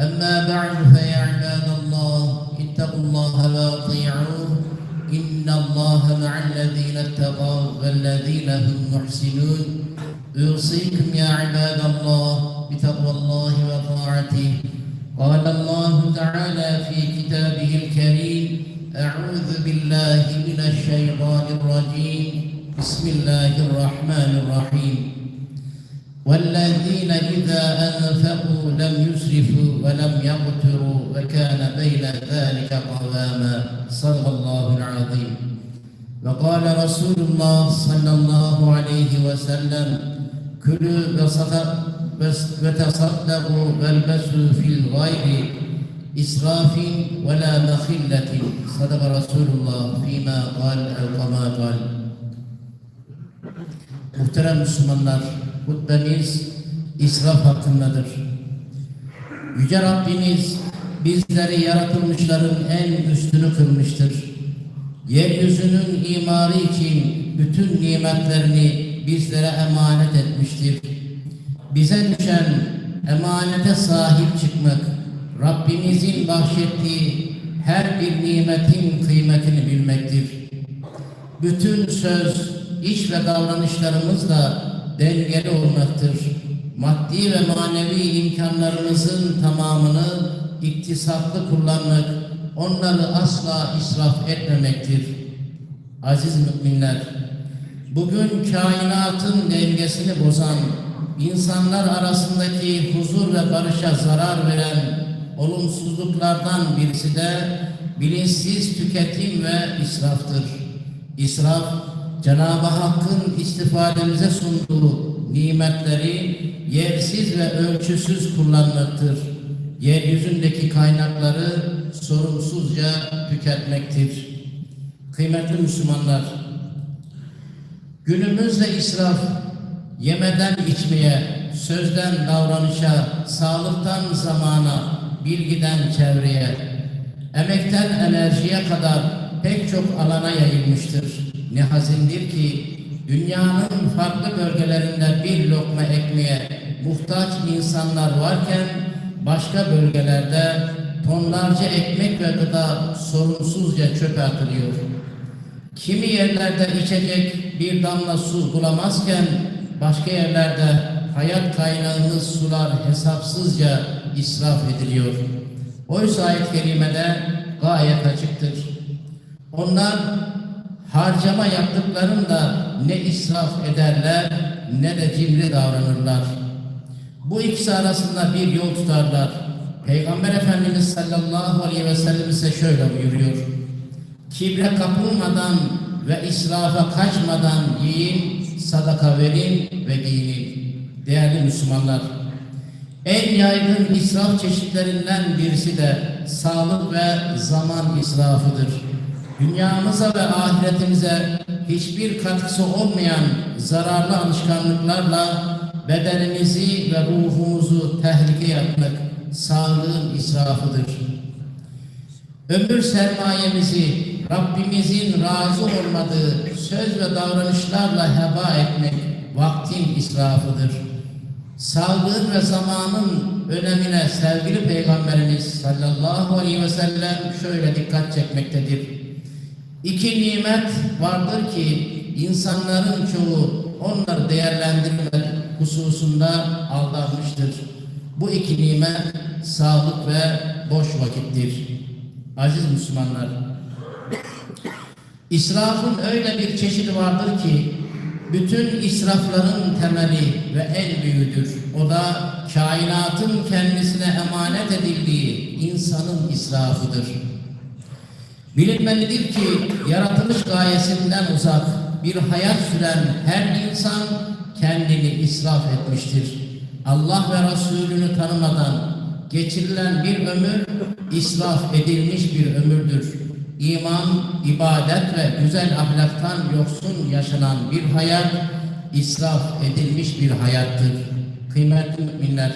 أما بعد فيا عباد الله اتقوا الله وأطيعوه. إن الله مع الذين اتقوا والذين هم محسنون. أوصيكم يا عباد الله بتقوى الله وطاعته. قال الله تعالى في كتابه الكريم أعوذ بالله من الشيطان الرجيم. بسم الله الرحمن الرحيم. والذين إذا أنفقوا لم يسرفوا ولم يقتروا وكان بين ذلك قواما. صدق الله العظيم. وقال رسول الله صلى الله عليه وسلم كلوا وتصدقوا والبسوا في الغير إسراف ولا مخلة. صدق رسول الله فيما قال أو قال. Muhterem Müslümanlar, hutbemiz israf hakkındadır. Yüce Rabbimiz bizleri yaratılmışların en üstünü kılmıştır. Yeryüzünün imarı için bütün nimetlerini bizlere emanet etmiştir. Bize düşen emanete sahip çıkmak, Rabbimizin bahşettiği her bir nimetin kıymetini bilmektir bütün söz, iş ve davranışlarımızla dengeli olmaktır. Maddi ve manevi imkanlarımızın tamamını iktisatlı kullanmak, onları asla israf etmemektir. Aziz müminler, bugün kainatın dengesini bozan, insanlar arasındaki huzur ve barışa zarar veren olumsuzluklardan birisi de bilinçsiz tüketim ve israftır. İsraf, Cenab-ı Hakk'ın istifademize sunduğu nimetleri yersiz ve ölçüsüz kullanmaktır. Yeryüzündeki kaynakları sorumsuzca tüketmektir. Kıymetli Müslümanlar, günümüzde israf, yemeden içmeye, sözden davranışa, sağlıktan zamana, bilgiden çevreye, emekten enerjiye kadar pek çok alana yayılmıştır. Ne hazindir ki dünyanın farklı bölgelerinde bir lokma ekmeğe muhtaç insanlar varken başka bölgelerde tonlarca ekmek ve gıda sorumsuzca çöpe atılıyor. Kimi yerlerde içecek bir damla su bulamazken başka yerlerde hayat kaynağımız sular hesapsızca israf ediliyor. Oysa ayet-i kerimede gayet açıktır. Onlar harcama yaptıklarında ne israf ederler ne de cimri davranırlar. Bu ikisi arasında bir yol tutarlar. Peygamber Efendimiz sallallahu aleyhi ve sellem ise şöyle buyuruyor. Kibre kapılmadan ve israfa kaçmadan yiyin, sadaka verin ve giyinin. Değerli Müslümanlar, en yaygın israf çeşitlerinden birisi de sağlık ve zaman israfıdır. Dünyamıza ve ahiretimize hiçbir katkısı olmayan zararlı alışkanlıklarla bedenimizi ve ruhumuzu tehlikeye atmak sağlığın israfıdır. Ömür sermayemizi Rabbimizin razı olmadığı söz ve davranışlarla heba etmek vaktin israfıdır. Sağlığın ve zamanın önemine sevgili Peygamberimiz sallallahu aleyhi ve sellem şöyle dikkat çekmektedir. İki nimet vardır ki insanların çoğu onları değerlendirme hususunda aldanmıştır. Bu iki nimet sağlık ve boş vakittir. Aziz Müslümanlar, İsrafın öyle bir çeşidi vardır ki bütün israfların temeli ve en büyüğüdür. O da kainatın kendisine emanet edildiği insanın israfıdır. Bilinmelidir ki yaratılış gayesinden uzak bir hayat süren her insan kendini israf etmiştir. Allah ve Resulünü tanımadan geçirilen bir ömür israf edilmiş bir ömürdür. İman, ibadet ve güzel ahlaktan yoksun yaşanan bir hayat israf edilmiş bir hayattır. Kıymetli müminler,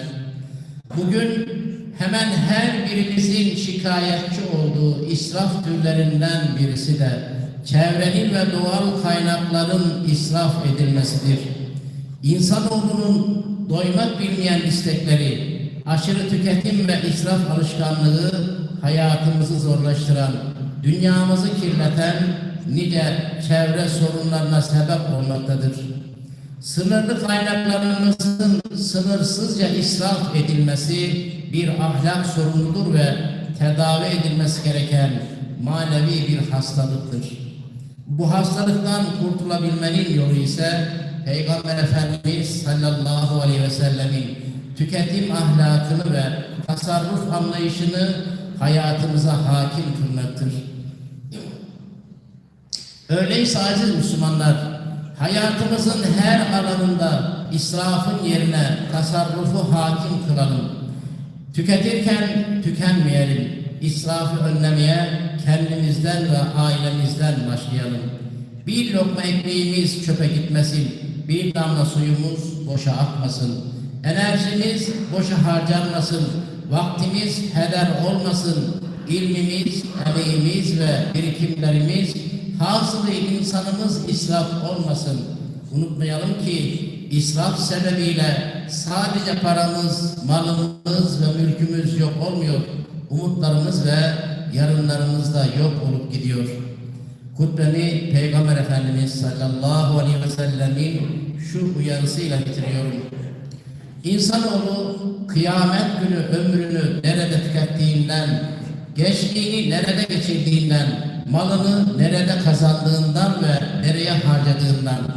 bugün hemen her birimizin şikayetçi olduğu israf türlerinden birisi de çevrenin ve doğal kaynakların israf edilmesidir. İnsanoğlunun doymak bilmeyen istekleri, aşırı tüketim ve israf alışkanlığı hayatımızı zorlaştıran, dünyamızı kirleten nice çevre sorunlarına sebep olmaktadır. Sınırlı kaynaklarımızın sınırsızca israf edilmesi bir ahlak sorunudur ve tedavi edilmesi gereken manevi bir hastalıktır. Bu hastalıktan kurtulabilmenin yolu ise Peygamber Efendimiz sallallahu aleyhi ve sellemin tüketim ahlakını ve tasarruf anlayışını hayatımıza hakim kılmaktır. Öyleyse aziz Müslümanlar, hayatımızın her alanında israfın yerine tasarrufu hakim kılalım. Tüketirken tükenmeyelim. İsrafı önlemeye kendimizden ve ailemizden başlayalım. Bir lokma ekmeğimiz çöpe gitmesin. Bir damla suyumuz boşa akmasın. Enerjimiz boşa harcanmasın. Vaktimiz heder olmasın. İlmimiz, emeğimiz ve birikimlerimiz hasılı insanımız israf olmasın. Unutmayalım ki israf sebebiyle sadece paramız, malımız ve mülkümüz yok olmuyor. Umutlarımız ve yarınlarımız da yok olup gidiyor. Hutbemi Peygamber Efendimiz sallallahu aleyhi ve sellemin şu uyarısıyla bitiriyorum. İnsanoğlu kıyamet günü ömrünü nerede tükettiğinden, gençliğini nerede geçirdiğinden, malını nerede kazandığından ve nereye harcadığından,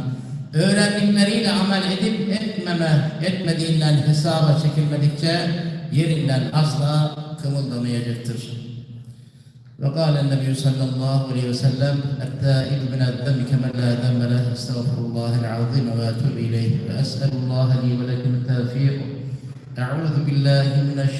öğrendikleriyle amel edip etmeme, etmediğinden hesaba çekilmedikçe yerinden asla kımıldamayacaktır. Ve kâle Nebi sallallahu aleyhi ve sellem ettâibu minel zemmi kemen la zemme leh estağfirullahel azim ve etûbü ileyh ve es'elullah li ve lekum tevfîk. Eûzu billahi mineş